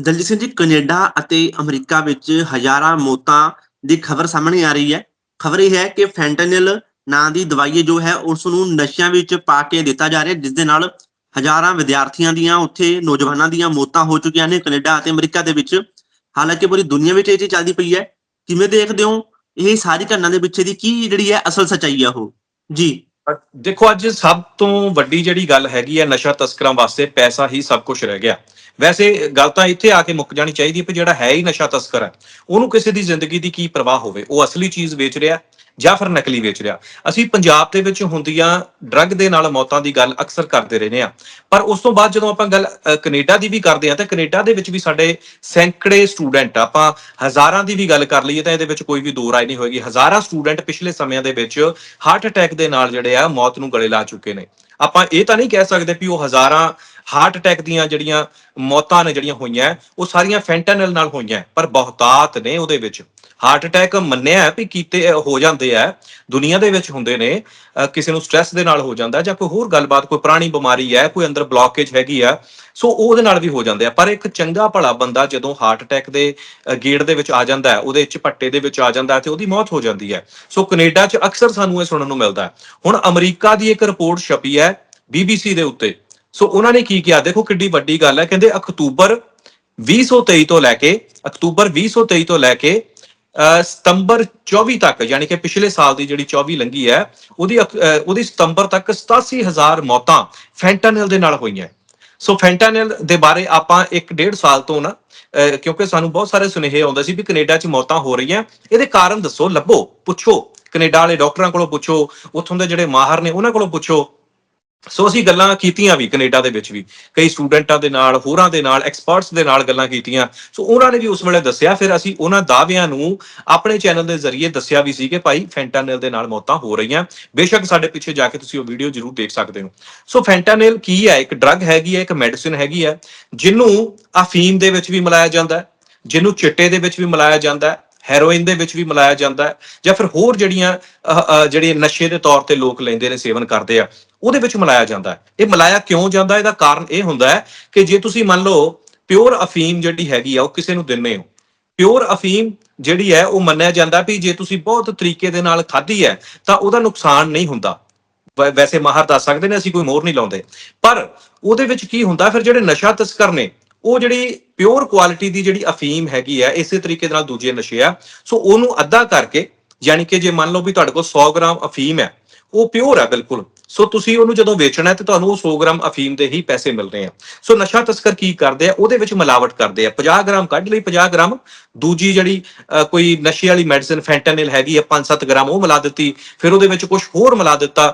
Daljit Singh ji, Canada ਅਤੇ America ਵਿੱਚ ਹਜ਼ਾਰਾਂ ਮੌਤਾਂ ਦੀ ਖਬਰ ਸਾਹਮਣੇ ਆ ਰਹੀ ਹੈ। ਖਬਰ ਇਹ ਹੈ ਕਿ ਫੈਂਟਨਿਲ ਨਾਂ ਦੀ ਦਵਾਈ ਜੋ ਹੈ, ਉਸ ਨੂੰ ਨਸ਼ਿਆਂ ਵਿੱਚ ਪਾ ਕੇ ਦਿੱਤਾ ਜਾ ਰਿਹਾ ਜਿਸ ਦੇ ਨਾਲ ਹਜ਼ਾਰਾਂ ਵਿਦਿਆਰਥੀਆਂ ਦੀਆਂ ਉੱਥੇ ਨੌਜਵਾਨਾਂ ਦੀਆਂ ਮੌਤਾਂ ਹੋ ਚੁੱਕੀਆਂ ਨੇ। ਕੈਨੇਡਾ ਅਤੇ ਅਮਰੀਕਾ ਦੇ ਵਿੱਚ ਹਾਲਾਂਕਿ ਪੂਰੀ ਦੁਨੀਆ ਵਿੱਚ ਇਹ ਚੀਜ਼ ਚੱਲਦੀ ਪਈ ਹੈ। ਕਿਵੇਂ ਦੇਖਦੇ ਹੋ? ਇਹ ਸਾਰੀ ਘਟਨਾ ਦੇ ਪਿੱਛੇ ਦੀ ਕੀ ਜਿਹੜੀ ਹੈ ਅਸਲ ਸਚਾਈ ਹੈ ਉਹ? ਜੀ। ਦੇਖੋ ਅੱਜ ਸਭ ਤੋਂ ਵੱਡੀ ਜਿਹੜੀ ਗੱਲ ਹੈਗੀ ਹੈ ਨਸ਼ਾ ਤਸਕਰਾਂ ਵਾਸਤੇ ਪੈਸਾ ਹੀ ਸਭ ਕੁਝ ਰਹਿ ਗਿਆ। ਵੈਸੇ ਗੱਲ ਤਾਂ ਇੱਥੇ ਆ ਕੇ ਮੁੱਕ ਜਾਣੀ ਚਾਹੀਦੀ ਹੈ ਕਿ ਜਿਹੜਾ ਹੈ ਹੀ ਨਸ਼ਾ ਤਸਕਰ ਹੈ, ਉਹਨੂੰ ਕਿਸੇ ਦੀ ਜ਼ਿੰਦਗੀ ਦੀ ਕੀ ਪਰਵਾਹ ਹੋਵੇ, ਉਹ ਅਸਲੀ ਚੀਜ਼ ਵੇਚ ਰਿਹਾ ਜਾਂ ਫਿਰ ਨਕਲੀ ਵੇਚ ਰਿਹਾ। ਅਸੀਂ ਪੰਜਾਬ ਦੇ ਵਿੱਚ ਹੁੰਦੀਆਂ ਡਰੱਗ ਦੇ ਨਾਲ ਮੌਤਾਂ ਦੀ ਗੱਲ ਅਕਸਰ ਕਰਦੇ ਰਹਿੰਦੇ ਆ ਪਰ ਉਸ ਤੋਂ ਬਾਅਦ ਜਦੋਂ ਆਪਾਂ ਗੱਲ ਅ, ਕੈਨੇਡਾ ਦੀ ਵੀ ਕਰਦੇ ਆ ਤਾਂ ਕੈਨੇਡਾ ਦੇ ਵਿੱਚ ਵੀ ਸਾਡੇ ਸੈਂਕੜੇ ਸਟੂਡੈਂਟ ਆਪਾਂ ਹਜ਼ਾਰਾਂ ਦੀ ਵੀ ਗੱਲ ਕਰ ਲਈਏ ਤਾਂ ਇਹਦੇ ਵਿੱਚ ਕੋਈ ਵੀ ਦੋ ਰਾਏ ਨਹੀਂ ਹੋਏਗੀ। ਹਜ਼ਾਰਾਂ ਸਟੂਡੈਂਟ ਪਿਛਲੇ ਸਮਿਆਂ ਦੇ ਵਿੱਚ ਹਾਰਟ ਅਟੈਕ ਦੇ ਨਾਲ ਜਿਹੜੇ ਆ ਮੌਤ ਨੂੰ ਗਲੇ ਲਾ ਚੁੱਕੇ ਨੇ। ਆਪਾਂ ਇਹ ਤਾਂ ਨਹੀਂ ਕਹਿ ਸਕਦੇ ਵੀ ਉਹ ਹਜ਼ਾਰਾਂ ਹਾਰਟ ਅਟੈਕ ਦੀਆਂ ਜਿਹੜੀਆਂ ਮੌਤਾਂ ਨੇ ਜਿਹੜੀਆਂ ਹੋਈਆਂ, ਉਹ ਸਾਰੀਆਂ ਫੈਂਟਨਲ ਨਾਲ ਹੋਈਆਂ ਪਰ ਬਹੁਤਾਤ ਨੇ ਉਹਦੇ ਵਿੱਚ। ਹਾਰਟ ਅਟੈਕ ਮੰਨਿਆ ਵੀ ਕੀਤੇ ਹੋ ਜਾਂਦੇ ਆ ਦੁਨੀਆ ਦੇ ਵਿੱਚ ਹੁੰਦੇ ਨੇ ਕਿਸੇ ਨੂੰ ਸਟ੍ਰੈਸ ਦੇ ਨਾਲ ਹੋ ਜਾਂਦਾ ਜਾਂ ਕੋਈ ਹੋਰ ਗੱਲਬਾਤ, ਕੋਈ ਪੁਰਾਣੀ ਬਿਮਾਰੀ ਹੈ, ਕੋਈ ਅੰਦਰ ਬਲੌਕੇਜ ਹੈਗੀ ਆ ਸੋ ਉਹਦੇ ਨਾਲ ਵੀ ਹੋ ਜਾਂਦੇ ਆ। ਪਰ ਇੱਕ ਚੰਗਾ ਭਲਾ ਬੰਦਾ ਜਦੋਂ ਹਾਰਟ ਅਟੈਕ ਦੇ ਅਹ ਗੇੜ ਦੇ ਵਿੱਚ ਆ ਜਾਂਦਾ ਹੈ, ਉਹਦੇ ਝਪੱਟੇ ਦੇ ਵਿੱਚ ਆ ਜਾਂਦਾ ਹੈ ਤੇ ਉਹਦੀ ਮੌਤ ਹੋ ਜਾਂਦੀ ਹੈ। ਸੋ ਕੈਨੇਡਾ 'ਚ ਅਕਸਰ ਸਾਨੂੰ ਇਹ ਸੁਣਨ ਨੂੰ ਮਿਲਦਾ ਹੁਣ ਅਮਰੀਕਾ ਦੀ ਇੱਕ ਰਿਪੋਰਟ ਛਪੀ ਹੈ BBC ਦੇ ਉੱਤੇ। ਸੋ ਉਹਨਾਂ ਨੇ ਕੀ ਕਿਹਾ? ਦੇਖੋ ਕਿੱਡੀ ਵੱਡੀ ਗੱਲ ਹੈ। ਕਹਿੰਦੇ ਅਕਤੂਬਰ 2023 ਤੋਂ ਲੈ ਕੇ, ਅਕਤੂਬਰ 2023 ਤੋਂ ਲੈ ਕੇ ਸਤੰਬਰ 24 ਤੱਕ, ਯਾਨੀ ਕਿ ਪਿਛਲੇ ਸਾਲ ਦੀ ਜਿਹੜੀ 24 ਲੰਗੀ ਹੈ, ਉਹਦੀ ਅਕ- ਉਹਦੀ ਸਤੰਬਰ ਤੱਕ 87000 ਮੌਤਾਂ ਫੈਂਟਾਨਿਲ ਦੇ ਨਾਲ ਹੋਈਆਂ। ਸੋ ਫੈਂਟਾਨਿਲ ਦੇ ਬਾਰੇ ਆਪਾਂ ਇੱਕ ਡੇਢ ਸਾਲ ਤੋਂ ਨਾ ਅਹ ਕਿਉਂਕਿ ਸਾਨੂੰ ਬਹੁਤ ਸਾਰੇ ਸੁਨੇਹੇ ਆਉਂਦੇ ਸੀ ਵੀ ਕੈਨੇਡਾ 'ਚ ਮੌਤਾਂ ਹੋ ਰਹੀਆਂ। ਇਹਦੇ ਕਾਰਨ ਦੱਸੋ, ਲੱਭੋ, ਪੁੱਛੋ। ਕੈਨੇਡਾ ਵਾਲੇ ਡਾਕਟਰਾਂ ਕੋਲੋਂ ਪੁੱਛੋ, ਉੱਥੋਂ ਦੇ ਜਿਹੜੇ ਮਾਹਰ ਨੇ, ਉਹਨਾਂ ਕੋਲੋਂ ਪੁੱਛੋ। ਸੋ ਅਸੀਂ ਗੱਲਾਂ ਕੀਤੀਆਂ ਵੀ ਕੈਨੇਡਾ ਦੇ ਵਿੱਚ ਵੀ, ਕਈ ਸਟੂਡੈਂਟਾਂ ਦੇ ਨਾਲ, ਹੋਰਾਂ ਦੇ ਨਾਲ ਐਕਸਪਰਟਸ ਦੇ ਨਾਲ ਗੱਲਾਂ ਕੀਤੀਆਂ। ਸੋ ਉਹਨਾਂ ਨੇ ਵੀ ਉਸ ਵੇਲੇ ਦੱਸਿਆ, ਫਿਰ ਅਸੀਂ ਉਹਨਾਂ ਦਾਅਵਿਆਂ ਨੂੰ ਆਪਣੇ ਚੈਨਲ ਦੇ ਜ਼ਰੀਏ ਦੱਸਿਆ ਵੀ ਸੀ ਕਿ ਭਾਈ ਫੈਂਟਾਨਿਲ ਦੇ ਨਾਲ ਮੌਤਾਂ ਹੋ ਰਹੀਆਂ। ਬੇਸ਼ੱਕ ਸਾਡੇ ਪਿੱਛੇ ਜਾ ਕੇ ਤੁਸੀਂ ਉਹ ਵੀਡੀਓ ਜ਼ਰੂਰ ਦੇਖ ਸਕਦੇ ਹੋ। ਸੋ ਫੈਂਟਾਨਿਲ ਕੀ ਹੈ? ਇੱਕ ਡਰੱਗ ਹੈਗੀ ਹੈ, ਇੱਕ ਮੈਡੀਸਿਨ ਹੈਗੀ ਹੈ, ਜਿਹਨੂੰ ਅਫੀਮ ਦੇ ਵਿੱਚ ਵੀ ਮਿਲਾਇਆ ਜਾਂਦਾ ਹੈ, ਜਿਹਨੂੰ ਚਿੱਟੇ ਦੇ ਵਿੱਚ ਵੀ ਮਿਲਾਇਆ ਜਾਂਦਾ ਹੈ, ਹੈਰੋਇਨ ਦੇ ਵਿੱਚ ਵੀ ਮਿਲਾਇਆ ਜਾਂਦਾ ਹੈ, ਜਾਂ ਫਿਰ ਹੋਰ ਜਿਹੜੀਆਂ ਜਿਹੜੇ ਨਸ਼ੇ ਦੇ ਤੌਰ ਤੇ ਲੋਕ ਲੈਂਦੇ ਨੇ, ਸੇਵਨ ਕਰਦੇ ਆ। ਉਹਦੇ ਵਿੱਚ ਮਿਲਾਇਆ ਜਾਂਦਾ ਹੈ। ਇਹ ਮਿਲਾਇਆ ਕਿਉਂ ਜਾਂਦਾ ਇਹਦਾ ਕਾਰਨ ਇਹ ਹੁੰਦਾ ਹੈ ਕਿ ਜੇ ਤੁਸੀਂ ਮੰਨ ਲਓ ਪਿਓਰ ਅਫੀਮ ਜਿਹੜੀ ਹੈਗੀ ਆ, ਉਹ ਕਿਸੇ ਨੂੰ ਦਿੰਨੇ ਹੋ। ਪਿਓਰ ਅਫੀਮ ਜਿਹੜੀ ਹੈ, ਉਹ ਮੰਨਿਆ ਜਾਂਦਾ ਵੀ ਜੇ ਤੁਸੀਂ ਬਹੁਤ ਤਰੀਕੇ ਦੇ ਨਾਲ ਖਾਧੀ ਹੈ, ਤਾਂ ਉਹਦਾ ਨੁਕਸਾਨ ਨਹੀਂ ਹੁੰਦਾ। ਵੈਸੇ ਮਾਹਰ ਦੱਸ ਸਕਦੇ ਨੇ, ਅਸੀਂ ਕੋਈ ਮੋਹਰ ਨਹੀਂ ਲਾਉਂਦੇ। ਪਰ ਉਹਦੇ ਵਿੱਚ ਕੀ ਹੁੰਦਾ, ਫਿਰ ਜਿਹੜੇ ਨਸ਼ਾ ਤਸਕਰ ਨੇ, ਉਹ ਜਿਹੜੀ ਪਿਓਰ ਕੁਆਲਿਟੀ ਦੀ ਜਿਹੜੀ ਅਫੀਮ ਹੈਗੀ ਹੈ, ਇਸੇ ਤਰੀਕੇ ਦੇ ਨਾਲ ਦੂਜੇ ਨਸ਼ੇ ਆ, ਸੋ ਉਹਨੂੰ ਅੱਧਾ ਕਰਕੇ, ਯਾਨੀ ਕਿ ਜੇ ਮੰਨ ਲਓ ਵੀ ਤੁਹਾਡੇ ਕੋਲ 100 ਗ੍ਰਾਮ ਅਫੀਮ ਹੈ, ਉਹ ਪਿਓਰ ਹੈ ਬਿਲਕੁਲ। ਸੋ ਤੁਸੀਂ ਉਹਨੂੰ ਜਦੋਂ ਵੇਚਣਾ ਹੈ ਤੇ ਤੁਹਾਨੂੰ ਉਹ 100 ਗ੍ਰਾਮ ਅਫੀਮ ਦੇ ਹੀ ਪੈਸੇ ਮਿਲਦੇ ਆ। ਸੋ ਨਸ਼ਾ ਤਸਕਰ ਕੀ ਕਰਦੇ ਆ? ਉਹਦੇ ਵਿੱਚ ਮਿਲਾਵਟ ਕਰਦੇ ਆ। 50 ਗ੍ਰਾਮ ਕੱਢ ਲਈ 50 ਗ੍ਰਾਮ। ਦੂਜੀ ਜਿਹੜੀ ਕੋਈ ਨਸ਼ੇ ਵਾਲੀ ਮੈਡੀਸਿਨ ਫੈਂਟਨਿਲ ਹੈਗੀ ਆ 5-7 ਗ੍ਰਾਮ, ਉਹ ਮਿਲਾ ਦਿੱਤੀ। ਫਿਰ ਉਹਦੇ ਵਿੱਚ ਕੁਝ ਹੋਰ ਮਿਲਾ ਦਿੱਤਾ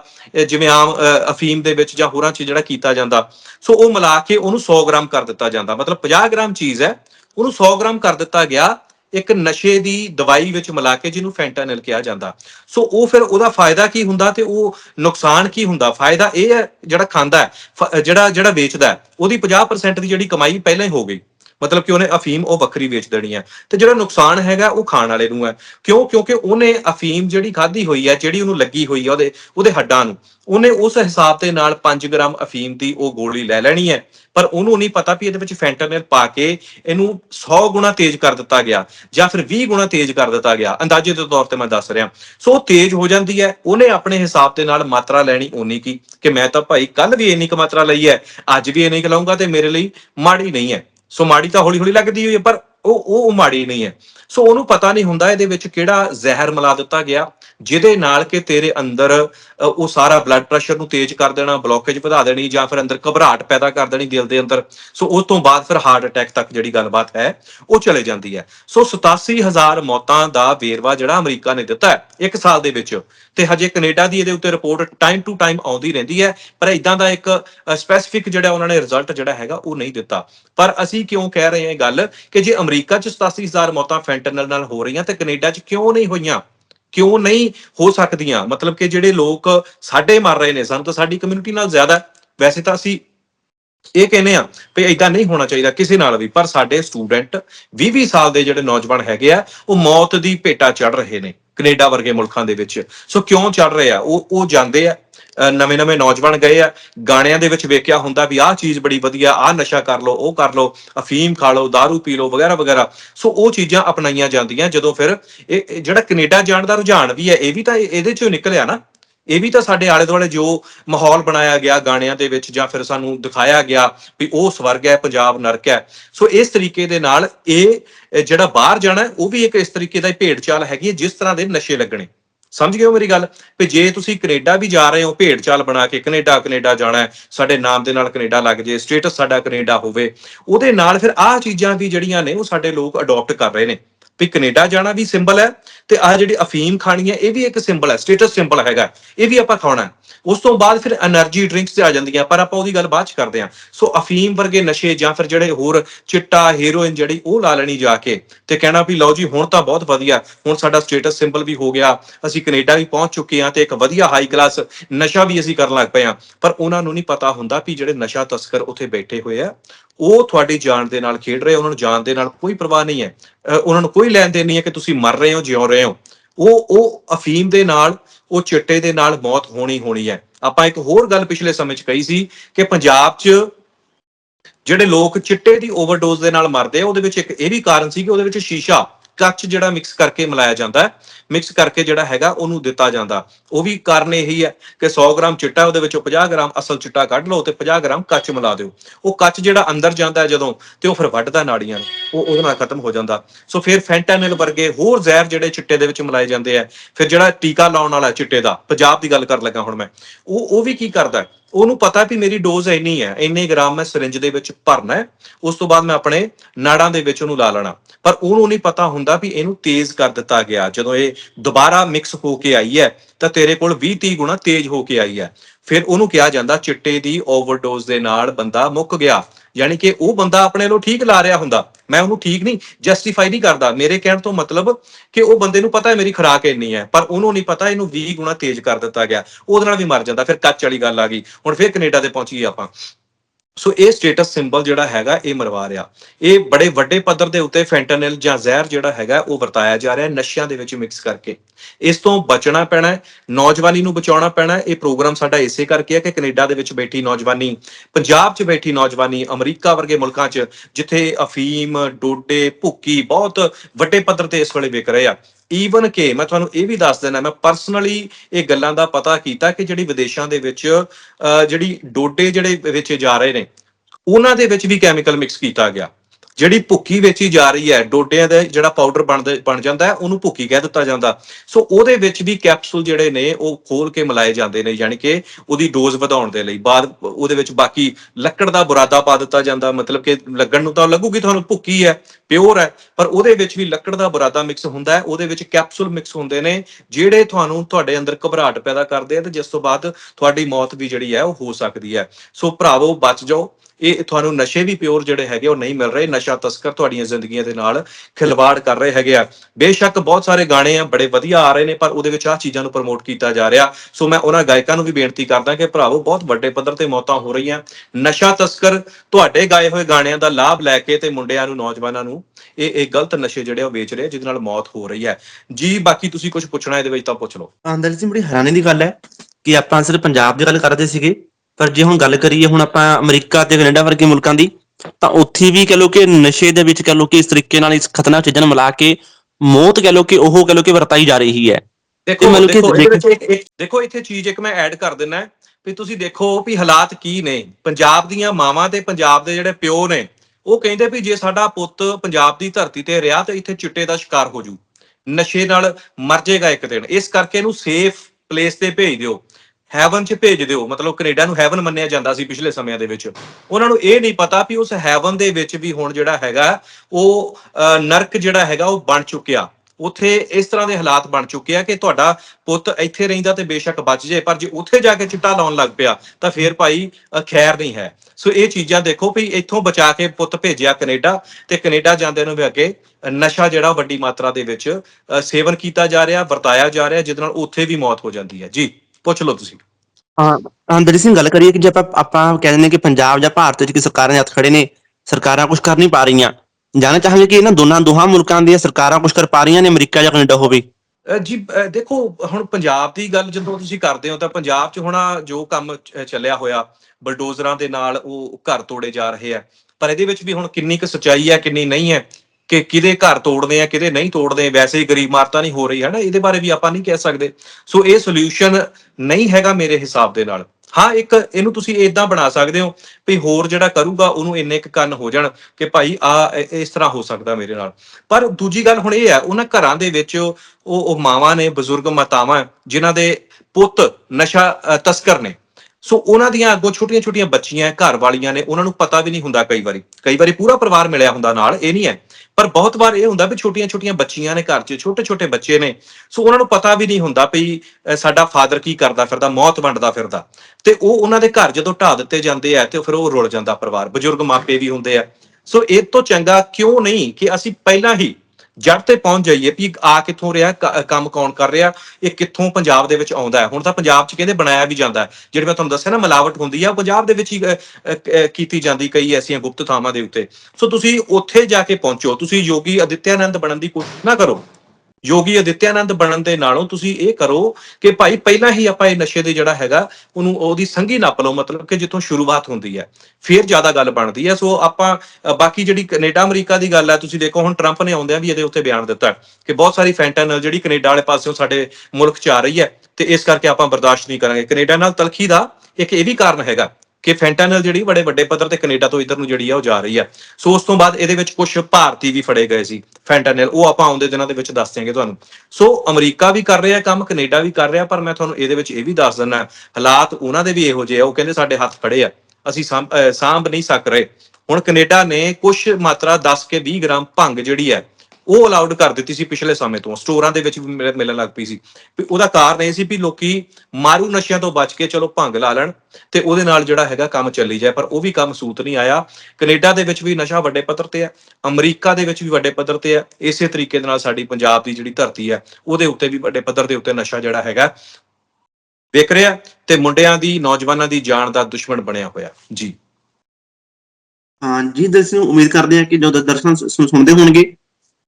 ਜਿਵੇਂ ਆਮ ਅਫੀਮ ਦੇ ਵਿੱਚ ਜਾਂ ਹੋਰਾਂ ਚੀਜ਼ ਜਿਹੜਾ ਕੀਤਾ ਜਾਂਦਾ। ਸੋ ਉਹ ਮਿਲਾ ਕੇ ਉਹਨੂੰ 100 ਗ੍ਰਾਮ ਕਰ ਦਿੱਤਾ ਜਾਂਦਾ। ਮਤਲਬ 50 ਗ੍ਰਾਮ ਚੀਜ਼ ਹੈ, ਉਹਨੂੰ 100 ਗ੍ਰਾਮ ਕਰ ਦਿੱਤਾ ਗਿਆ। ਇੱਕ ਨਸ਼ੇ ਦੀ ਦਵਾਈ ਵਿੱਚ ਮਿਲਾ ਕੇ ਜਿਹਨੂੰ ਫੈਂਟਾਨਿਲ ਕਿਹਾ ਜਾਂਦਾ। ਸੋ ਉਹ ਫਿਰ ਉਹਦਾ ਫਾਇਦਾ ਕੀ ਹੁੰਦਾ ਤੇ ਉਹ ਨੁਕਸਾਨ ਕੀ ਹੁੰਦਾ? ਫਾਇਦਾ ਇਹ ਹੈ, ਜਿਹੜਾ ਖਾਂਦਾ ਹੈ ਜਿਹੜਾ ਜਿਹੜਾ ਵੇਚਦਾ ਉਹਦੀ 50% ਦੀ ਜਿਹੜੀ ਕਮਾਈ ਪਹਿਲਾਂ ਹੀ ਹੋ ਗਈ। ਮਤਲਬ ਕਿ ਉਹਨੇ ਅਫੀਮ ਉਹ ਵੱਖਰੀ ਵੇਚ ਦੇਣੀ ਹੈ। ਤੇ ਜਿਹੜਾ ਨੁਕਸਾਨ ਹੈਗਾ, ਉਹ ਖਾਣ ਵਾਲੇ ਨੂੰ ਹੈ। ਕਿਉਂ? ਕਿਉਂਕਿ ਉਹਨੇ ਅਫੀਮ ਜਿਹੜੀ ਖਾਧੀ ਹੋਈ ਹੈ, ਜਿਹੜੀ ਉਹਨੂੰ ਲੱਗੀ ਹੋਈ ਹੈ ਉਹਦੇ ਉਹਦੇ ਹੱਡਾਂ ਨੂੰ, ਉਹਨੇ ਉਸ ਹਿਸਾਬ ਦੇ ਨਾਲ 5 ਗ੍ਰਾਮ ਅਫੀਮ ਦੀ ਉਹ ਗੋਲੀ ਲੈ ਲੈਣੀ ਹੈ। ਪਰ ਉਹਨੂੰ ਨਹੀਂ ਪਤਾ ਵੀ ਇਹਦੇ ਵਿੱਚ ਫੈਂਟਾਨਿਲ ਪਾ ਕੇ ਇਹਨੂੰ 100 ਗੁਣਾ ਤੇਜ਼ ਕਰ ਦਿੱਤਾ ਗਿਆ ਜਾਂ ਫਿਰ 20 ਗੁਣਾ ਤੇਜ਼ ਕਰ ਦਿੱਤਾ ਗਿਆ। ਅੰਦਾਜ਼ੇ ਦੇ ਤੌਰ ਤੇ ਮੈਂ ਦੱਸ ਰਿਹਾ। ਸੋ ਉਹ ਤੇਜ਼ ਹੋ ਜਾਂਦੀ ਹੈ, ਉਹਨੇ ਆਪਣੇ ਹਿਸਾਬ ਦੇ ਨਾਲ ਮਾਤਰਾ ਲੈਣੀ ਉਨੀ ਕੀ ਕਿ ਮੈਂ ਤਾਂ ਭਾਈ ਕੱਲ ਵੀ ਇੰਨੀ ਕੁ ਮਾਤਰਾ ਲਈ ਹੈ, ਅੱਜ ਵੀ ਇੰਨੀ ਕੁ ਲਵਾਂਗਾ ਤੇ ਮੇਰੇ ਲਈ ਮਾੜੀ ਨਹੀਂ ਹੈ। ਸੋ ਮਾੜੀ ਤਾਂ ਹੌਲੀ ਹੌਲੀ ਲੱਗਦੀ ਹੋਈ ਹੈ, ਪਰ ਉਹ ਉਹ ਮਾੜੀ ਨਹੀਂ ਹੈ। ਸੋ ਉਹਨੂੰ ਪਤਾ ਨਹੀਂ ਹੁੰਦਾ ਇਹਦੇ ਵਿੱਚ ਕਿਹੜਾ ਜ਼ਹਿਰ ਮਿਲਾ ਦਿੱਤਾ ਗਿਆ, ਜਿਹਦੇ ਨਾਲ ਕਿ ਤੇਰੇ ਅੰਦਰ ਉਹ ਸਾਰਾ ਬਲੱਡ ਪ੍ਰੈਸ਼ਰ ਨੂੰ ਤੇਜ਼ ਕਰ ਦੇਣਾ ਬਲੌਕੇਜ ਵਧਾ ਦੇਣੀ ਜਾਂ ਫਿਰ ਅੰਦਰ ਘਬਰਾਹਟ ਪੈਦਾ ਕਰ ਦੇਣੀ ਦਿਲ ਦੇ ਅੰਦਰ। ਸੋ ਉਸ ਤੋਂ ਬਾਅਦ ਫਿਰ ਹਾਰਟ ਅਟੈਕ ਤੱਕ ਜਿਹੜੀ ਗੱਲਬਾਤ ਹੈ, ਉਹ ਚਲੇ ਜਾਂਦੀ ਹੈ। ਸੋ 87000 ਮੌਤਾਂ ਦਾ ਵੇਰਵਾ ਜਿਹੜਾ ਅਮਰੀਕਾ ਨੇ ਦਿੱਤਾ ਹੈ, ਇੱਕ ਸਾਲ ਦੇ ਵਿੱਚ। ਤੇ ਹਜੇ ਕੈਨੇਡਾ ਦੀ ਇਹਦੇ ਉੱਤੇ ਰਿਪੋਰਟ ਟਾਈਮ ਟੂ ਟਾਈਮ ਆਉਂਦੀ ਰਹਿੰਦੀ ਹੈ, ਪਰ ਇਦਾਂ ਦਾ ਇੱਕ ਸਪੈਸੀਫਿਕ ਜਿਹੜਾ ਉਹਨਾਂ ਨੇ ਰਿਜ਼ਲਟ ਜਿਹੜਾ ਹੈਗਾ, ਉਹ ਨਹੀਂ ਦਿੱਤਾ। ਪਰ ਅਸੀਂ ਕਿਉਂ ਕਹਿ ਰਹੇ ਹਾਂ ਇਹ ਗੱਲ ਕਿ ਜੇ ਅਮਰੀਕਾ 'ਚ 87000 ਮੌਤਾਂ ਫੈਂਟਨਲ ਨਾਲ ਹੋ ਰਹੀਆਂ ਤੇ ਕੈਨੇਡਾ 'ਚ ਕਿਉਂ ਨਹੀਂ ਹੋਈਆਂ? ਕਿਉਂ ਨਹੀਂ ਹੋ ਸਕਦੀਆਂ? ਮਤਲਬ ਕਿ ਜਿਹੜੇ ਲੋਕ ਸਾਡੇ ਮਰ ਰਹੇ ਨੇ, ਸਾਨੂੰ ਤਾਂ ਸਾਡੀ ਕਮਿਊਨਿਟੀ ਨਾਲ ਜ਼ਿਆਦਾ ਵੈਸੇ ਤਾਂ ਅਸੀਂ ਇਹ ਕਹਿੰਦੇ ਆ ਵੀ ਇਦਾਂ ਨਹੀਂ ਹੋਣਾ ਚਾਹੀਦਾ ਕਿਸੇ ਨਾਲ ਵੀ, ਪਰ ਸਾਡੇ ਸਟੂਡੈਂਟ 20-20 ਸਾਲ ਦੇ ਜਿਹੜੇ ਨੌਜਵਾਨ ਹੈਗੇ ਆ, ਉਹ ਮੌਤ ਦੀ ਭੇਟਾ ਚੜ ਰਹੇ ਨੇ ਕੈਨੇਡਾ ਵਰਗੇ ਮੁਲਕਾਂ ਦੇ ਵਿੱਚ। ਸੋ ਕਿਉਂ ਚੜ ਰਹੇ ਆ? ਉਹ ਉਹ ਜਾਂਦੇ ਆ ਨਵੇਂ-ਨਵੇਂ ਨੌਜਵਾਨ ਗਏ ਆ, ਗਾਣਿਆਂ ਦੇ ਵਿੱਚ ਵੇਖਿਆ ਹੁੰਦਾ ਵੀ ਆਹ ਚੀਜ਼ ਬੜੀ ਵਧੀਆ, ਆਹ ਨਸ਼ਾ ਕਰ ਲਓ, ਉਹ ਕਰ ਲਓ, ਅਫੀਮ ਖਾ ਲਓ दारू ਪੀ ਲਓ, ਵਗੈਰਾ ਵਗੈਰਾ। ਸੋ ਉਹ ਚੀਜ਼ਾਂ ਅਪਣਾਈਆਂ ਜਾਂਦੀਆਂ ਜਦੋਂ ਫਿਰ ਇਹ ਜਿਹੜਾ ਕੈਨੇਡਾ ਜਾਣ ਦਾ ਰੁਝਾਨ ਵੀ ਹੈ, ਇਹ ਵੀ ਤਾਂ ਇਹਦੇ ਚੋਂ ਨਿਕਲਿਆ ਨਾ। ਇਹ ਵੀ ਤਾਂ ਸਾਡੇ ਆਲੇ ਦੁਆਲੇ ਜੋ ਮਾਹੌਲ ਬਣਾਇਆ ਗਿਆ ਗਾਣਿਆਂ ਦੇ ਵਿੱਚ ਜਾਂ ਫਿਰ ਸਾਨੂੰ ਦਿਖਾਇਆ ਗਿਆ ਵੀ ਉਹ ਸਵਰਗ ਹੈ, ਪੰਜਾਬ ਨਰਕ ਹੈ। ਸੋ ਇਸ ਤਰੀਕੇ ਦੇ ਨਾਲ ਇਹ ਜਿਹੜਾ ਬਾਹਰ ਜਾਣਾ ਉਹ ਵੀ ਇੱਕ ਇਸ ਤਰੀਕੇ ਦਾ ਹੀ ਭੇਡ ਚਾਲ ਹੈਗੀ ਹੈ, ਜਿਸ ਤਰ੍ਹਾਂ ਦੇ ਨਸ਼ੇ ਲੱਗਣੇ। ਸਮਝ ਗਏ ਹੋ ਮੇਰੀ ਗੱਲ? ਵੀ ਜੇ ਤੁਸੀਂ ਕੈਨੇਡਾ ਵੀ ਜਾ ਰਹੇ ਹੋ, ਭੇਡ ਚਾਲ ਬਣਾ ਕੇ ਕੈਨੇਡਾ ਕੈਨੇਡਾ ਜਾਣਾ ਹੈ, ਸਾਡੇ ਨਾਮ ਦੇ ਨਾਲ ਕੈਨੇਡਾ ਲੱਗ ਜੇ, ਸਟੇਟਸ ਸਾਡਾ ਕੈਨੇਡਾ ਹੋਵੇ, ਉਹਦੇ ਨਾਲ ਫਿਰ ਆਹ ਚੀਜ਼ਾਂ ਵੀ ਜਿਹੜੀਆਂ ਨੇ, ਉਹ ਸਾਡੇ ਲੋਕ ਅਡਾਪਟ ਕਰ ਰਹੇ ਨੇ। ਵੀ ਕੈਨੇਡਾ ਜਾਣਾ ਵੀ ਸਿੰਬਲ ਹੈ ਤੇ ਆ ਜਿਹੜੀ ਅਫੀਮ ਖਾਣੀ ਹੈ, ਇਹ ਵੀ ਇੱਕ ਸਿੰਬਲ ਹੈ ਸਟੇਟਸ ਸਿੰਬਲ ਹੈਗਾ ਇਹ ਵੀ ਆਪਾਂ ਖਾਣਾ ਉਸ ਤੋਂ ਬਾਅਦ ਫਿਰ એનર્ਜੀ ਡਰਿੰਕਸ ਤੇ ਆ ਜਾਂਦੀਆਂ, ਪਰ ਆਪਾਂ ਉਹਦੀ ਗੱਲ ਬਾਅਦ ਚ ਕਰਦੇ ਹਾਂ। ਸੋ ਅਫੀਮ ਵਰਗੇ ਨਸ਼ੇ ਜਾਂ ਫਿਰ ਜਿਹੜੇ ਹੋਰ ਚਿੱਟਾ ਹੀਰੋਇਨ ਜਿਹੜੀ ਉਹ ਲਾ ਲੈਣੀ ਜਾ ਕੇ ਤੇ ਕਹਿਣਾ ਵੀ ਲਓ ਜੀ, ਹੁਣ ਤਾਂ ਬਹੁਤ ਵਧੀਆ, ਹੁਣ ਸਾਡਾ ਸਟੇਟਸ ਸਿੰਬਲ ਵੀ ਹੋ ਗਿਆ, ਅਸੀਂ ਕੈਨੇਡਾ ਵੀ ਪਹੁੰਚ ਚੁੱਕੇ ਹਾਂ ਤੇ ਇੱਕ ਵਧੀਆ ਹਾਈ ਕਲਾਸ ਨਸ਼ਾ ਵੀ ਅਸੀਂ ਕਰਨ ਲੱਗ ਪਏ ਹਾਂ। ਪਰ ਉਹਨਾਂ ਨੂੰ ਨਹੀਂ ਪਤਾ ਹੁੰਦਾ ਵੀ ਜਿਹੜੇ ਨਸ਼ਾ ਤਸਕਰ ਉੱਥੇ ਬੈਠੇ ਹੋਏ ਆ ਉਹ ਤੁਹਾਡੀ ਜਾਨ ਦੇ ਨਾਲ ਖੇਡ ਰਹੇ, ਉਹਨਾਂ ਨੂੰ ਜਾਨ ਦੇ ਨਾਲ ਕੋਈ ਪਰਵਾਹ ਨਹੀਂ ਹੈ। ਉਹਨਾਂ ਨੂੰ ਕੋਈ ਲੈਣ ਦੇਣ ਨਹੀਂ ਹੈ ਕਿ ਤੁਸੀਂ ਮਰ ਰਹੇ ਹੋ, ਜਿਉ ਰਹੇ ਹੋ। ਉਹ ਉਹ ਅਫੀਮ ਦੇ ਨਾਲ, ਉਹ ਚਿੱਟੇ ਦੇ ਨਾਲ ਮੌਤ ਹੋਣੀ ਹੋਣੀ ਹੈ। ਆਪਾਂ ਇੱਕ ਹੋਰ ਗੱਲ ਪਿਛਲੇ ਸਮੇਂ 'ਚ ਕਹੀ ਸੀ ਕਿ ਪੰਜਾਬ 'ਚ ਜਿਹੜੇ ਲੋਕ ਚਿੱਟੇ ਦੀ ਓਵਰਡੋਜ਼ ਦੇ ਨਾਲ ਮਰਦੇ ਆ, ਉਹਦੇ ਵਿੱਚ ਇੱਕ ਇਹ ਵੀ ਕਾਰਨ ਸੀ ਕਿ ਉਹਦੇ ਵਿੱਚ ਸ਼ੀਸ਼ਾ ਕੱਚ ਜਿਹੜਾ ਮਿਕਸ ਕਰਕੇ ਮਿਲਾਇਆ ਜਾਂਦਾ ਹੈ ਮਿਕਸ ਕਰਕੇ ਜਿਹੜਾ ਹੈਗਾ ਉਹਨੂੰ ਦਿੱਤਾ ਜਾਂਦਾ। ਉਹ ਵੀ ਕਾਰਨ ਇਹੀ ਹੈ ਕਿ 100 ਗ੍ਰਾਮ ਚਿੱਟਾ ਉਹਦੇ ਵਿੱਚੋਂ 50 ਗ੍ਰਾਮ ਅਸਲ ਚਿੱਟਾ ਕੱਢ ਲਓ ਤੇ 50 ਗ੍ਰਾਮ ਕੱਚ ਮਿਲਾ ਦਿਓ। ਉਹ ਕੱਚ ਜਿਹੜਾ ਅੰਦਰ ਜਾਂਦਾ ਹੈ ਜਦੋਂ ਤੇ ਉਹ ਫਿਰ ਵੱਢਦਾ ਨਾੜੀਆਂ ਨੂੰ, ਉਹ ਉਹਦੇ ਨਾਲ ਖਤਮ ਹੋ ਜਾਂਦਾ। ਸੋ ਫਿਰ ਫੈਂਟਾਨਿਲ ਵਰਗੇ ਹੋਰ ਜ਼ਹਿਰ ਜਿਹੜੇ ਚਿੱਟੇ ਦੇ ਵਿੱਚ ਮਿਲਾਏ ਜਾਂਦੇ ਆ ਫਿਰ ਜਿਹੜਾ ਟੀਕਾ ਲਾਉਣ ਵਾਲਾ ਚਿੱਟੇ ਦਾ, ਪੰਜਾਬ ਦੀ ਗੱਲ ਕਰ ਲੱਗਾ ਹੁਣ ਮੈਂ। ਉਹ ਉਹ ਵੀ ਕੀ ਕਰਦਾ ਉਹਨੂੰ ਪਤਾ ਵੀ ਮੇਰੀ ਡੋਜ਼ ਇੰਨੀ ਹੈ, ਇੰਨੇ ਗ੍ਰਾਮ ਮੈਂ ਸਿਰਿੰਜ ਦੇ ਵਿੱਚ ਭਰਨਾ ਹੈ, ਉਸ ਤੋਂ ਬਾਅਦ ਮੈਂ ਆਪਣੇ ਨਾੜਾਂ ਦੇ ਵਿੱਚ ਉਹਨੂੰ ਲਾ ਲੈਣਾ। ਪਰ ਉਹਨੂੰ ਨਹੀਂ ਪਤਾ ਹੁੰਦਾ ਵੀ ਇਹਨੂੰ ਤੇਜ਼ ਕਰ ਦਿੱਤਾ ਗਿਆ, ਜਦੋਂ ਇਹ ਦੁਬਾਰਾ ਮਿਕਸ ਹੋ ਕੇ ਆਈ ਹੈ, ਤਾਂ ਤੇਰੇ ਕੋਲ 20 30 ਗੁਣਾ ਤੇਜ਼ ਹੋ ਕੇ ਆਈ ਹੈ। ਫਿਰ ਉਹਨੂੰ ਕਿਹਾ ਜਾਂਦਾ ਚਿੱਟੇ ਦੀ ਓਵਰਡੋਜ਼ ਦੇ ਨਾਲ ਬੰਦਾ ਮੁੱਕ ਗਿਆ। ਯਾਨੀ ਕਿ ਉਹ ਬੰਦਾ ਆਪਣੇ ਲੋ ਠੀਕ ਲਾ ਰਿਹਾ ਹੁੰਦਾ। ਮੈਂ ਉਹਨੂੰ ਠੀਕ ਨਹੀਂ ਜਸਟੀਫਾਈ ਨਹੀਂ ਕਰਦਾ। ਮੇਰੇ ਕਹਿਣ ਤੋਂ ਮਤਲਬ ਕਿ ਉਹ ਬੰਦੇ ਨੂੰ ਪਤਾ ਹੈ ਮੇਰੀ ਖੁਰਾਕ ਇੰਨੀ ਹੈ, ਪਰ ਉਹਨੂੰ ਨਹੀਂ ਪਤਾ ਇਹਨੂੰ 20 ਗੁਣਾ ਤੇਜ਼ ਕਰ ਦਿੱਤਾ ਗਿਆ। ਉਹਦੇ ਨਾਲ ਵੀ ਮਰ ਜਾਂਦਾ। ਫਿਰ ਕੱਚ ਵਾਲੀ ਗੱਲ ਆ ਗਈ। ਹੁਣ ਫਿਰ ਕੈਨੇਡਾ ਤੇ ਪਹੁੰਚੀਏ ਆਪਾਂ। ਸੋ ਇਹ ਸਟੇਟਸ ਸਿੰਬਲ ਜਿਹੜਾ ਹੈਗਾ, ਇਹ ਮਰਵਾ ਰਿਹਾ। ਇਹ ਬੜੇ ਵੱਡੇ ਪੱਧਰ ਦੇ ਉੱਤੇ ਫੈਂਟਨਲ ਜਾਂ ਜ਼ਹਿਰ ਜਿਹੜਾ ਹੈਗਾ, ਉਹ ਵਰਤਾਇਆ ਜਾ ਰਿਹਾ ਹੈ, ਨਸ਼ਿਆਂ ਦੇ ਵਿੱਚ ਮਿਕਸ ਕਰਕੇ। ਇਸ ਤੋਂ ਬਚਣਾ ਪੈਣਾ ਹੈ, ਨੌਜਵਾਨੀ ਨੂੰ ਬਚਾਉਣਾ ਪੈਣਾ ਹੈ। ਇਹ ਪ੍ਰੋਗਰਾਮ ਸਾਡਾ ਇਸੇ ਕਰਕੇ ਹੈ ਕਿ ਕੈਨੇਡਾ ਦੇ ਵਿੱਚ ਬੈਠੀ ਨੌਜਵਾਨੀ, ਪੰਜਾਬ 'ਚ ਬੈਠੀ ਨੌਜਵਾਨੀ, ਅਮਰੀਕਾ ਵਰਗੇ ਮੁਲਕਾਂ 'ਚ, ਜਿੱਥੇ ਅਫੀਮ, ਡੋਡੇ, ਭੁੱਕੀ ਬਹੁਤ ਵੱਡੇ ਪੱਧਰ ਤੇ ਇਸ ਵੇਲੇ ਵਿਕ ਰਹੇ ਆ। ਈਵਨ ਕਿ ਮੈਂ ਤੁਹਾਨੂੰ ਇਹ ਵੀ ਦੱਸ ਦੇਣਾ ਮੈਂ ਪਰਸਨਲੀ ਇਹ ਗੱਲਾਂ ਦਾ ਪਤਾ ਕੀਤਾ ਕਿ ਜਿਹੜੀ ਵਿਦੇਸ਼ਾਂ ਦੇ ਵਿੱਚ ਜਿਹੜੀ ਡੋਡੇ ਜਿਹੜੇ ਵੇਚੇ ਜਾ ਰਹੇ ਨੇ, ਉਹਨਾਂ ਦੇ ਵਿੱਚ ਵੀ ਕੈਮੀਕਲ ਮਿਕਸ ਕੀਤਾ ਗਿਆ। ਜਿਹੜੀ ਭੁੱਕੀ ਵੇਚੀ ਜਾ ਰਹੀ ਹੈ, ਡੋਡਿਆਂ ਦਾ ਜਿਹੜਾ ਪਾਊਡਰ ਬਣਦਾ, ਬਣ ਜਾਂਦਾ ਉਹਨੂੰ ਭੁੱਕੀ ਕਹਿ ਦਿੱਤਾ ਜਾਂਦਾ। ਸੋ ਉਹਦੇ ਵਿੱਚ ਵੀ ਕੈਪਸੂਲ ਜਿਹੜੇ ਨੇ, ਉਹ ਖੋਲ ਕੇ ਮਿਲਾਏ ਜਾਂਦੇ ਨੇ, ਯਾਨੀ ਕਿ ਉਹਦੀ ਡੋਜ਼ ਵਧਾਉਣ ਦੇ ਲਈ। ਬਾਅਦ ਉਹਦੇ ਵਿੱਚ ਬਾਕੀ ਲੱਕੜ ਦਾ ਬੁਰਾਦਾ ਪਾ ਦਿੱਤਾ ਜਾਂਦਾ, ਮਤਲਬ ਕਿ ਲੱਗਣ ਨੂੰ ਤਾਂ ਲੱਗੂਗੀ ਤੁਹਾਨੂੰ, ਭੁੱਕੀ ਹੈ ਪਿਓਰ ਹੈ, ਪਰ ਉਹਦੇ ਵਿੱਚ ਵੀ ਲੱਕੜ ਦਾ ਬੁਰਾਦਾ ਮਿਕਸ ਹੁੰਦਾ ਹੈ, ਉਹਦੇ ਵਿੱਚ ਕੈਪਸੂਲ ਮਿਕਸ ਹੁੰਦੇ ਨੇ, ਜਿਹੜੇ ਤੁਹਾਨੂੰ ਤੁਹਾਡੇ ਅੰਦਰ ਘਬਰਾਹਟ ਪੈਦਾ ਕਰਦੇ ਆ ਤੇ ਜਿਸ ਤੋਂ ਬਾਅਦ ਤੁਹਾਡੀ ਮੌਤ ਵੀ ਜਿਹੜੀ ਹੈ, ਉਹ ਹੋ ਸਕਦੀ ਹੈ। ਸੋ ਭਰਾਵੋ, ਬਚ ਜਾਓ। ਇਹ ਤੁਹਾਨੂੰ ਨਸ਼ੇ ਵੀ ਪਿਓਰ ਜਿਹੜੇ ਹੈਗੇ ਉਹ ਨਹੀਂ ਮਿਲ ਰਹੇ, ਨਸ਼ਾ ਤਸਕਰ ਤੁਹਾਡੀਆਂ ਜ਼ਿੰਦਗੀਆਂ ਦੇ ਨਾਲ ਖਿਲਵਾੜ ਕਰ ਰਹੇ ਹੈਗੇ ਆ। ਬੇਸ਼ੱਕ ਬਹੁਤ ਸਾਰੇ ਗਾਣੇ ਆ, ਬੜੇ ਵਧੀਆ ਆ ਰਹੇ ਨੇ, ਪਰ ਉਹਦੇ ਵਿੱਚ ਆਹ ਚੀਜ਼ਾਂ ਨੂੰ ਪ੍ਰਮੋਟ ਕੀਤਾ ਜਾ ਰਿਹਾ। ਸੋ ਮੈਂ ਉਹਨਾਂ ਗਾਇਕਾਂ ਨੂੰ ਵੀ ਬੇਨਤੀ ਕਰਦਾ ਕਿ ਭਰਾਵੋ, ਬਹੁਤ ਵੱਡੇ ਪੱਧਰ ਤੇ ਮੌਤਾਂ ਹੋ ਰਹੀਆਂ। ਨਸ਼ਾ ਤਸਕਰ ਤੁਹਾਡੇ ਗਾਏ ਹੋਏ ਗਾਣਿਆਂ ਦਾ ਲਾਭ ਲੈ ਕੇ ਤੇ ਮੁੰਡਿਆਂ ਨੂੰ, ਨੌਜਵਾਨਾਂ ਨੂੰ ਇਹ ਇਹ ਗਲਤ ਨਸ਼ੇ ਜਿਹੜੇ ਉਹ ਵੇਚ ਰਹੇ ਜਿਹਦੇ ਨਾਲ ਮੌਤ ਹੋ ਰਹੀ ਹੈ। ਜੀ, ਬਾਕੀ ਤੁਸੀਂ ਕੁਝ ਪੁੱਛਣਾ ਇਹਦੇ ਵਿੱਚ ਤਾਂ ਪੁੱਛ ਲਓ। ਆਂਦਰ ਜੀ, ਬੜੀ ਹੈਰਾਨੀ ਦੀ ਗੱਲ ਹੈ ਕਿ ਆਪਾਂ ਸਿਰਫ ਪੰਜਾਬ ਦੀ ਗੱਲ ਕਰਦੇ ਸੀਗੇ। ਪਰ ਜੇ ਹੁਣ ਗੱਲ ਕਰੀਏ ਹੁਣ ਆਪਾਂ ਅਮਰੀਕਾ ਤੇ ਕੈਨੇਡਾ ਵਰਗੇ ਮੁਲਕਾਂ ਦੀ ਤਾਂ ਉੱਥੇ ਵੀ ਕਹ ਲੋ ਕਿ ਨਸ਼ੇ ਦੇ ਵਿੱਚ ਕਹ ਲੋ ਕਿ ਇਸ ਤਰੀਕੇ ਨਾਲ ਇਸ ਖਤਰਨਾਕ ਚੀਜ਼ਾਂ ਨੂੰ ਮਿਲਾ ਕੇ ਮੌਤ ਕਹ ਲੋ ਕਿ ਉਹ ਕਹ ਲੋ ਕਿ ਵਰਤਾਈ ਜਾ ਰਹੀ ਹੈ। ਦੇਖੋ ਇੱਥੇ ਚੀਜ਼ ਇੱਕ ਮੈਂ ਐਡ ਕਰ ਹੈ ਵੀ ਤੁਸੀਂ ਦੇਖੋ ਵੀ ਹਾਲਾਤ ਕੀ ਨੇ। ਪੰਜਾਬ ਦੀਆਂ ਮਾਵਾਂ ਤੇ ਪੰਜਾਬ ਦੇ ਜਿਹੜੇ ਪਿਓ ਨੇ ਉਹ ਕਹਿੰਦੇ ਵੀ ਜੇ ਸਾਡਾ ਪੁੱਤ ਪੰਜਾਬ ਦੀ ਧਰਤੀ ਤੇ ਰਿਹਾ ਤੇ ਇੱਥੇ ਚਿੱਟੇ ਦਾ ਸ਼ਿਕਾਰ ਹੋ ਜੂ। ਨਸ਼ੇ ਨਾਲ ਮਰ ਜਾਏਗਾ ਇੱਕ ਦਿਨ। ਇਸ ਕਰਕੇ ਇਹਨੂੰ ਸੇਫ ਪਲੇਸ ਤੇ ਭੇਜ ਦਿਓ। ਹੈਵਨ 'ਚ ਭੇਜ ਦਿਓ। ਮਤਲਬ ਕੈਨੇਡਾ ਨੂੰ ਹੈਵਨ ਮੰਨਿਆ ਜਾਂਦਾ ਸੀ ਪਿਛਲੇ ਸਮਿਆਂ ਦੇ ਵਿੱਚ। ਉਹਨਾਂ ਨੂੰ ਇਹ ਨਹੀਂ ਪਤਾ ਵੀ ਉਸ ਹੈਵਨ ਦੇ ਵਿੱਚ ਵੀ ਹੁਣ ਜਿਹੜਾ ਹੈਗਾ, ਉਹ ਨਰਕ ਜਿਹੜਾ ਹੈਗਾ, ਉਹ ਬਣ ਚੁੱਕਿਆ। ਉੱਥੇ ਇਸ ਤਰ੍ਹਾਂ ਦੇ ਹਾਲਾਤ ਬਣ ਚੁੱਕੇ ਆ ਕਿ ਤੁਹਾਡਾ ਪੁੱਤ ਇੱਥੇ ਰਹਿੰਦਾ ਤੇ ਬੇਸ਼ੱਕ ਬਚ ਜਾਏ ਪਰ ਜੇ ਉੱਥੇ ਜਾ ਕੇ ਚਿੱਟਾ ਲਾਉਣ ਲੱਗ ਪਿਆ, ਤਾਂ ਫੇਰ ਭਾਈ ਖੈਰ ਨਹੀਂ ਹੈ। ਸੋ ਇਹ ਚੀਜ਼ਾਂ ਦੇਖੋ ਵੀ ਇੱਥੋਂ ਬਚਾ ਕੇ ਪੁੱਤ ਭੇਜਿਆ ਕੈਨੇਡਾ ਤੇ ਕੈਨੇਡਾ ਜਾਂਦੇ ਨੂੰ ਵੀ ਅੱਗੇ ਨਸ਼ਾ ਜਿਹੜਾ ਵੱਡੀ ਮਾਤਰਾ ਦੇ ਵਿੱਚ ਸੇਵਨ ਕੀਤਾ ਜਾ ਰਿਹਾ, ਵਰਤਾਇਆ ਜਾ ਰਿਹਾ, ਜਿਹਦੇ ਨਾਲ ਉੱਥੇ ਵੀ ਮੌਤ ਹੋ ਜਾਂਦੀ ਹੈ। ਜੀ। ਪੁੱਛ ਲਓ ਤੁਸੀਂ। ਹਾਂ ਅੰਦਰ ਸਿੰਘ ਗੱਲ ਕਰੀਏ ਕਿ ਜੇ ਆਪਾਂ ਆਪਾਂ ਕਹਿੰਦੇ ਨੇ ਕਿ ਪੰਜਾਬ ਜਾਂ ਭਾਰਤ ਵਿੱਚ ਕਿ ਸਰਕਾਰਾਂ ਦੇ ਹੱਥ ਖੜੇ ਨੇ ਸਰਕਾਰਾਂ ਕੁਝ ਕਰ ਨਹੀਂ ਪਾ ਰਹੀਆਂ। ਜਾਣਨਾ ਚਾਹਾਂਗੇ ਕਿ ਇਹਨਾਂ ਦੋਨਾਂ ਦੋਹਾਂ ਮੁਲਕਾਂ ਦੀਆਂ ਸਰਕਾਰਾਂ ਕੁਝ ਕਰ ਪਾ ਰਹੀਆਂ ਨੇ ਅਮਰੀਕਾ ਜਾਂ ਕੈਨੇਡਾ ਹੋਵੇ। ਜੀ ਦੇਖੋ ਹੁਣ ਪੰਜਾਬ ਦੀ ਗੱਲ ਜਦੋਂ ਤੁਸੀਂ ਕਰਦੇ ਹੋ ਤਾਂ ਪੰਜਾਬ 'ਚ ਹੁਣ ਜੋ ਕੰਮ ਚੱਲਿਆ ਹੋਇਆ ਬਲਡੋਜ਼ਰਾਂ ਦੇ ਨਾਲ ਉਹ ਘਰ ਤੋੜੇ ਜਾ ਰਹੇ ਆ। ਪਰ ਇਹਦੇ ਵਿੱਚ ਵੀ ਹੁਣ ਕਿੰਨੀ ਕੁ ਸਚਾਈ ਹੈ ਕਿੰਨੀ ਨਹੀਂ ਹੈ ਕਿ ਕਿਹਦੇ ਘਰ ਤੋੜਦੇ ਆ, ਕਿਹਦੇ ਨਹੀਂ ਤੋੜਦੇ ਵੈਸੇ ਹੀ ਗਰੀਬ ਮਾਰਤਾ ਨਹੀਂ ਹੋ ਰਹੀ ਹੈ ਨਾ ਇਹਦੇ ਬਾਰੇ ਵੀ ਆਪਾਂ ਨਹੀਂ ਕਹਿ ਸਕਦੇ। ਸੋ ਇਹ ਸੋਲੂਸ਼ਨ ਨਹੀਂ ਹੈਗਾ ਮੇਰੇ ਹਿਸਾਬ ਦੇ ਨਾਲ। ਹਾਂ, ਇੱਕ ਇਹਨੂੰ ਤੁਸੀਂ ਇਦਾਂ ਬਣਾ ਸਕਦੇ ਹੋ ਵੀ ਹੋਰ ਜਿਹੜਾ ਕਰੂਗਾ, ਉਹਨੂੰ ਇੰਨੇ ਕੁ ਕੰਨ ਹੋ ਜਾਣ ਕਿ ਭਾਈ ਆ ਇਸ ਤਰ੍ਹਾਂ ਹੋ ਸਕਦਾ ਮੇਰੇ ਨਾਲ। ਪਰ ਦੂਜੀ ਗੱਲ ਹੁਣ ਇਹ ਹੈ, ਉਹਨਾਂ ਘਰਾਂ ਦੇ ਵਿੱਚ ਉਹ ਉਹ ਮਾਵਾਂ ਨੇ, ਬਜ਼ੁਰਗ ਮਾਤਾਵਾਂ, ਜਿਨ੍ਹਾਂ ਦੇ ਪੁੱਤ ਨਸ਼ਾ ਤਸਕਰ ਨੇ। ਸੋ ਉਹਨਾਂ ਦੀਆਂ ਅੱਗੋਂ ਛੋਟੀਆਂ ਛੋਟੀਆਂ ਬੱਚੀਆਂ, ਘਰ ਵਾਲੀਆਂ ਨੇ, ਉਹਨਾਂ ਨੂੰ ਪਤਾ ਵੀ ਨਹੀਂ ਹੁੰਦਾ ਕਈ ਵਾਰੀ। ਕਈ ਵਾਰੀ ਪੂਰਾ ਪਰਿਵਾਰ ਮਿਲਿਆ ਹੁੰਦਾ ਨਾਲ, ਇਹ ਨਹੀਂ ਹੈ। ਪਰ ਬਹੁਤ ਵਾਰ ਇਹ ਹੁੰਦਾ ਵੀ ਛੋਟੀਆਂ ਛੋਟੀਆਂ ਬੱਚੀਆਂ ਨੇ ਘਰ 'ਚ, ਛੋਟੇ ਛੋਟੇ ਬੱਚੇ ਨੇ। ਸੋ ਉਹਨਾਂ ਨੂੰ ਪਤਾ ਵੀ ਨਹੀਂ ਹੁੰਦਾ ਵੀ ਸਾਡਾ ਫਾਦਰ ਕੀ ਕਰਦਾ ਫਿਰਦਾ, ਮੌਤ ਵੰਡਦਾ ਫਿਰਦਾ। ਤੇ ਉਹ ਉਹਨਾਂ ਦੇ ਘਰ ਜਦੋਂ ਢਾ ਦਿੱਤੇ ਜਾਂਦੇ ਆ, ਤੇ ਫਿਰ ਉਹ ਰੁਲ ਜਾਂਦਾ ਪਰਿਵਾਰ। ਬਜ਼ੁਰਗ ਮਾਪੇ ਵੀ ਹੁੰਦੇ ਆ। ਸੋ ਇਹ ਤੋਂ ਚੰਗਾ ਕਿਉਂ ਨਹੀਂ ਕਿ ਅਸੀਂ ਪਹਿਲਾਂ ਹੀ ਜੜ ਤੇ ਪਹੁੰਚ ਜਾਈਏ ਵੀ ਆ ਕਿੱਥੋਂ ਰਿਹਾ ਕੰਮ ਕੌਣ ਕਰ ਰਿਹਾ, ਇਹ ਕਿੱਥੋਂ ਪੰਜਾਬ ਦੇ ਵਿੱਚ ਆਉਂਦਾ ਹੈ। ਹੁਣ ਤਾਂ ਪੰਜਾਬ 'ਚ ਕਹਿੰਦੇ ਬਣਾਇਆ ਵੀ ਜਾਂਦਾ ਹੈ। ਜਿਹੜੀ ਮੈਂ ਤੁਹਾਨੂੰ ਦੱਸਿਆ ਨਾ, ਮਿਲਾਵਟ ਹੁੰਦੀ ਆ, ਉਹ ਪੰਜਾਬ ਦੇ ਵਿੱਚ ਹੀ ਕੀਤੀ ਜਾਂਦੀ ਕਈ ਐਸੀਆਂ ਗੁਪਤ ਥਾਵਾਂ ਦੇ ਉੱਤੇ। ਸੋ ਤੁਸੀਂ ਉੱਥੇ ਜਾ ਕੇ ਪਹੁੰਚੋ। ਤੁਸੀਂ ਯੋਗੀ ਅਦਿੱਤਿਆਨੰਦ ਬਣਨ ਦੀ ਕੋਸ਼ਿਸ਼ ਨਾ ਕਰੋ। ਯੋਗੀ ਅਦਿੱਤਿਆਨੰਦ ਬਣਨ ਦੇ ਨਾਲੋਂ ਤੁਸੀਂ ਇਹ ਕਰੋ ਕਿ ਭਾਈ ਪਹਿਲਾਂ ਹੀ ਆਪਾਂ ਇਹ ਨਸ਼ੇ ਦੇ ਜਿਹੜਾ ਹੈਗਾ, ਉਹਨੂੰ ਉਹਦੀ ਸੰਗੀ ਨੱਪ ਲਓ, ਮਤਲਬ ਕਿ ਜਿੱਥੋਂ ਸ਼ੁਰੂਆਤ ਹੁੰਦੀ ਹੈ, ਫਿਰ ਜ਼ਿਆਦਾ ਗੱਲ ਬਣਦੀ ਹੈ। ਸੋ ਆਪਾਂ ਬਾਕੀ ਜਿਹੜੀ ਕੈਨੇਡਾ ਅਮਰੀਕਾ ਦੀ ਗੱਲ ਹੈ, ਤੁਸੀਂ ਦੇਖੋ ਹੁਣ ਟਰੰਪ ਨੇ ਆਉਂਦਿਆਂ ਵੀ ਇਹਦੇ ਉੱਤੇ ਬਿਆਨ ਦਿੱਤਾ ਕਿ ਬਹੁਤ ਸਾਰੀ ਫੈਂਟਨਲ ਜਿਹੜੀ ਕੈਨੇਡਾ ਵਾਲੇ ਪਾਸਿਓਂ ਸਾਡੇ ਮੁਲਕ 'ਚ ਆ ਰਹੀ ਹੈ ਤੇ ਇਸ ਕਰਕੇ ਆਪਾਂ ਬਰਦਾਸ਼ਤ ਨਹੀਂ ਕਰਾਂਗੇ। ਕੈਨੇਡਾ ਨਾਲ ਤਲਖੀ ਦਾ ਇੱਕ ਇਹ ਵੀ ਕਾਰਨ ਹੈਗਾ ਕਿ ਫੈਂਟਨਲ ਜਿਹੜੀ ਬੜੇ ਵੱਡੇ ਪੱਧਰ ਤੇ ਕੈਨੇਡਾ ਤੋਂ ਇਧਰ ਨੂੰ ਜਿਹੜੀ ਆ ਉਹ ਜਾ ਰਹੀ ਹੈ ਸੋ ਉਸ ਤੋਂ ਬਾਅਦ ਇਹਦੇ ਵਿੱਚ ਕੁਝ ਭਾਰਤੀ ਵੀ ਫੜੇ ਗਏ ਸੀ ਫੈਂਟਨਲ। ਉਹ ਆਪਾਂ ਆਉਂਦੇ ਦਿਨਾਂ ਦੇ ਵਿੱਚ ਦੱਸ ਦਿਆਂਗੇ ਤੁਹਾਨੂੰ। ਸੋ ਅਮਰੀਕਾ ਵੀ ਕਰ ਰਿਹਾ ਕੰਮ, ਕੈਨੇਡਾ ਵੀ ਕਰ ਰਿਹਾ, ਪਰ ਮੈਂ ਤੁਹਾਨੂੰ ਇਹਦੇ ਵਿੱਚ ਇਹ ਵੀ ਦੱਸ ਦਿੰਦਾ, ਹਾਲਾਤ ਉਹਨਾਂ ਦੇ ਵੀ ਇਹੋ ਜਿਹੇ ਆ, ਉਹ ਕਹਿੰਦੇ ਸਾਡੇ ਹੱਥ ਖੜੇ ਆ। ਅਸੀਂ ਸਾਂਭ, ਅਹ ਸਾਂਭ ਨਹੀਂ ਸਕ ਰਹੇ। ਹੁਣ ਕੈਨੇਡਾ ਨੇ ਕੁਝ ਮਾਤਰਾ 10 ਕੇ 20 ਗ੍ਰਾਮ ਭੰਗ ਜਿਹੜੀ ਹੈ ਉਹ ਅਲਾਉਡ ਕਰ ਦਿੱਤੀ ਸੀ ਪਿਛਲੇ ਸਮੇਂ ਤੋਂ, ਸਟੋਰਾਂ ਦੇ ਵਿੱਚ ਵੀ ਮਿਲ- ਮਿਲਣ ਲੱਗ ਪਈ ਸੀ। ਵੀ ਉਹਦਾ ਕਾਰਨ ਇਹ ਸੀ ਵੀ ਲੋਕੀ ਮਾਰੂ ਨਸ਼ਿਆਂ ਤੋਂ ਬਚ ਕੇ ਚਲੋ ਭੰਗ ਲਾ ਲੈਣ ਤੇ ਉਹਦੇ ਨਾਲ ਜਿਹੜਾ ਹੈਗਾ ਕੰਮ ਚੱਲੀ ਜਾਏ, ਪਰ ਉਹ ਵੀ ਕੰਮ ਸੂਤ ਨਹੀਂ ਆਇਆ। ਕੈਨੇਡਾ ਦੇ ਵਿੱਚ ਵੀ ਨਸ਼ਾ ਵੱਡੇ ਪੱਧਰ ਤੇ ਹੈ, ਅਮਰੀਕਾ ਦੇ ਵਿੱਚ ਵੀ ਵੱਡੇ ਪੱਧਰ ਤੇ ਹੈ, ਇਸੇ ਤਰੀਕੇ ਦੇ ਨਾਲ ਸਾਡੀ ਪੰਜਾਬ ਦੀ ਜਿਹੜੀ ਧਰਤੀ ਹੈ, ਉਹਦੇ ਉੱਤੇ ਵੀ ਵੱਡੇ ਪੱਧਰ ਦੇ ਉੱਤੇ ਨਸ਼ਾ ਜਿਹੜਾ ਹੈਗਾ ਵਿਕ ਰਿਹਾ ਤੇ ਮੁੰਡਿਆਂ ਦੀ, ਨੌਜਵਾਨਾਂ ਦੀ ਜਾਨ ਦਾ ਦੁਸ਼ਮਣ ਬਣਿਆ ਹੋਇਆ। ਜੀ। ਹਾਂ ਜੀ ਦੱਸੋ ਉਮੀਦ ਕਰਦੇ ਹਾਂ ਕਿ ਜੋ ਦ- ਦਰਸ਼ਕ ਸੁਣ- ਸੁਣਦੇ ਹੋਣਗੇ।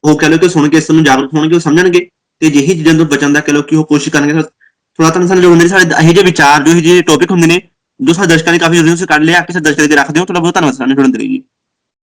ਉਹ ਕਹਿ ਲਓ ਕਿ ਸੁਣ ਕੇ, ਇਸ ਨੂੰ ਜਾਗਰੂਕ ਹੋਣਗੇ, ਉਹ ਸਮਝਣਗੇ, ਤੇ ਜਿਹੀ ਚੀਜ਼ਾਂ ਤੋਂ ਬਚਣ ਦਾ ਕਹਿ ਲਓ ਕਿ ਉਹ ਕੋਸ਼ਿਸ਼ ਕਰਨਗੇ। ਥੋੜਾ ਤਾਂ ਸਾਨੂੰ ਜੋ ਹੁੰਦੇ ਸਾਡੇ ਇਹੋ ਜਿਹੇ ਵਿਚਾਰ, ਜੋ ਇਹੋ ਜਿਹੇ ਟੌਪਿਕ ਹੁੰਦੇ ਨੇ, ਜੋ ਸਾਡੇ ਦਰਸ਼ਕਾਂ ਨੇ ਕਾਫੀ ਜਲਦੀ ਉਸ ਕੱਢ ਲਿਆ ਕਿਸੇ ਦਰਸ਼ਕ ਦੇ ਰੱਖਦੇ ਹੋ ਤੁਹਾਡਾ ਬਹੁਤ ਧੰਨਵਾਦ ਸਾਨੂੰ ਜੁੜਨ ਦੇ ਲਈ ਜੀ।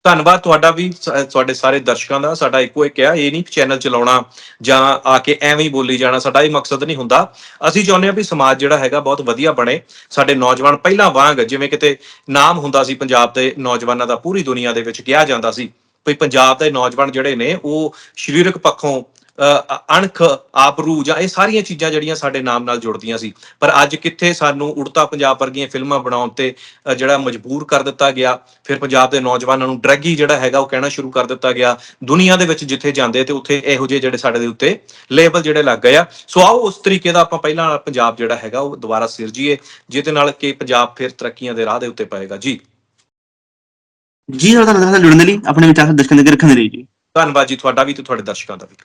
ਧੰਨਵਾਦ ਤੁਹਾਡਾ ਵੀ ਤੁਹਾਡੇ ਸਾਰੇ ਦਰਸ਼ਕਾਂ ਦਾ। ਸਾਡਾ ਇੱਕੋ ਇੱਕ ਆ, ਇਹ ਨਹੀਂ ਚੈਨਲ ਚਲਾਉਣਾ ਜਾਂ ਆ ਕੇ ਐਵੇਂ ਹੀ ਬੋਲੀ ਜਾਣਾ, ਸਾਡਾ ਇਹ ਮਕਸਦ ਨਹੀਂ ਹੁੰਦਾ। ਅਸੀਂ ਚਾਹੁੰਦੇ ਹਾਂ ਵੀ ਸਮਾਜ ਜਿਹੜਾ ਹੈਗਾ ਬਹੁਤ ਵਧੀਆ ਬਣੇ। ਸਾਡੇ ਨੌਜਵਾਨ ਪਹਿਲਾਂ ਵਾਂਗ, ਜਿਵੇਂ ਕਿਤੇ ਨਾਮ ਹੁੰਦਾ ਸੀ ਪੰਜਾਬ ਦੇ ਨੌਜਵਾਨਾਂ ਦਾ, ਪੂਰੀ ਦੁਨੀਆ ਦੇ ਵਿੱਚ ਕਿਹਾ ਜਾਂਦਾ ਸੀ ਵੀ ਪੰਜਾਬ ਦੇ ਨੌਜਵਾਨ ਜਿਹੜੇ ਨੇ ਉਹ ਸਰੀਰਕ ਪੱਖੋਂ ਅ, ਅਣਖ ਆਬਰੂ ਜਾਂ ਇਹ ਸਾਰੀਆਂ ਚੀਜ਼ਾਂ ਜਿਹੜੀਆਂ ਸਾਡੇ ਨਾਮ ਨਾਲ ਜੁੜਦੀਆਂ ਸੀ। ਪਰ ਅੱਜ ਕਿੱਥੇ ਸਾਨੂੰ ਉੜਤਾ ਪੰਜਾਬ ਵਰਗੀਆਂ ਫਿਲਮਾਂ ਬਣਾਉਣ ਤੇ ਜਿਹੜਾ ਮਜਬੂਰ ਕਰ ਦਿੱਤਾ ਗਿਆ ਫਿਰ ਪੰਜਾਬ ਦੇ ਨੌਜਵਾਨਾਂ ਨੂੰ ਡਰੱਗੀ ਜਿਹੜਾ ਹੈਗਾ ਉਹ ਕਹਿਣਾ ਸ਼ੁਰੂ ਕਰ ਦਿੱਤਾ ਗਿਆ। ਦੁਨੀਆ ਦੇ ਵਿੱਚ ਜਿੱਥੇ ਜਾਂਦੇ ਤੇ ਉੱਥੇ ਇਹੋ ਜਿਹੇ ਜਿਹੜੇ ਸਾਡੇ ਦੇ ਉੱਤੇ ਲੇਬਲ ਜਿਹੜੇ ਲੱਗ ਗਏ ਆ। ਸੋ ਆਓ ਉਸ ਤਰੀਕੇ ਦਾ ਆਪਾਂ ਪਹਿਲਾਂ ਪੰਜਾਬ ਜਿਹੜਾ ਹੈਗਾ ਉਹ ਦੁਬਾਰਾ ਸਿਰਜੀਏ ਜਿਹਦੇ ਨਾਲ ਕਿ ਪੰਜਾਬ ਫਿਰ ਤਰੱਕੀਆਂ ਦੇ ਰਾਹ ਦੇ ਉੱਤੇ ਪਏਗਾ। ਜੀ। ਜੀ ਤੁਹਾਡਾ ਤੁਹਾਨੂੰ ਸਾਨੂੰ ਜੁੜਨ ਦੇ ਲਈ ਆਪਣੇ ਵਿਚਾਰ ਦਰਸ਼ਕਾਂ ਦੇ ਅੱਗੇ ਰੱਖਣ ਦੇ ਲਈ ਜੀ। ਧੰਨਵਾਦ ਜੀ, ਤੁਹਾਡਾ ਵੀ ਤੇ ਤੁਹਾਡੇ ਦਰਸ਼ਕਾਂ ਦਾ ਵੀ।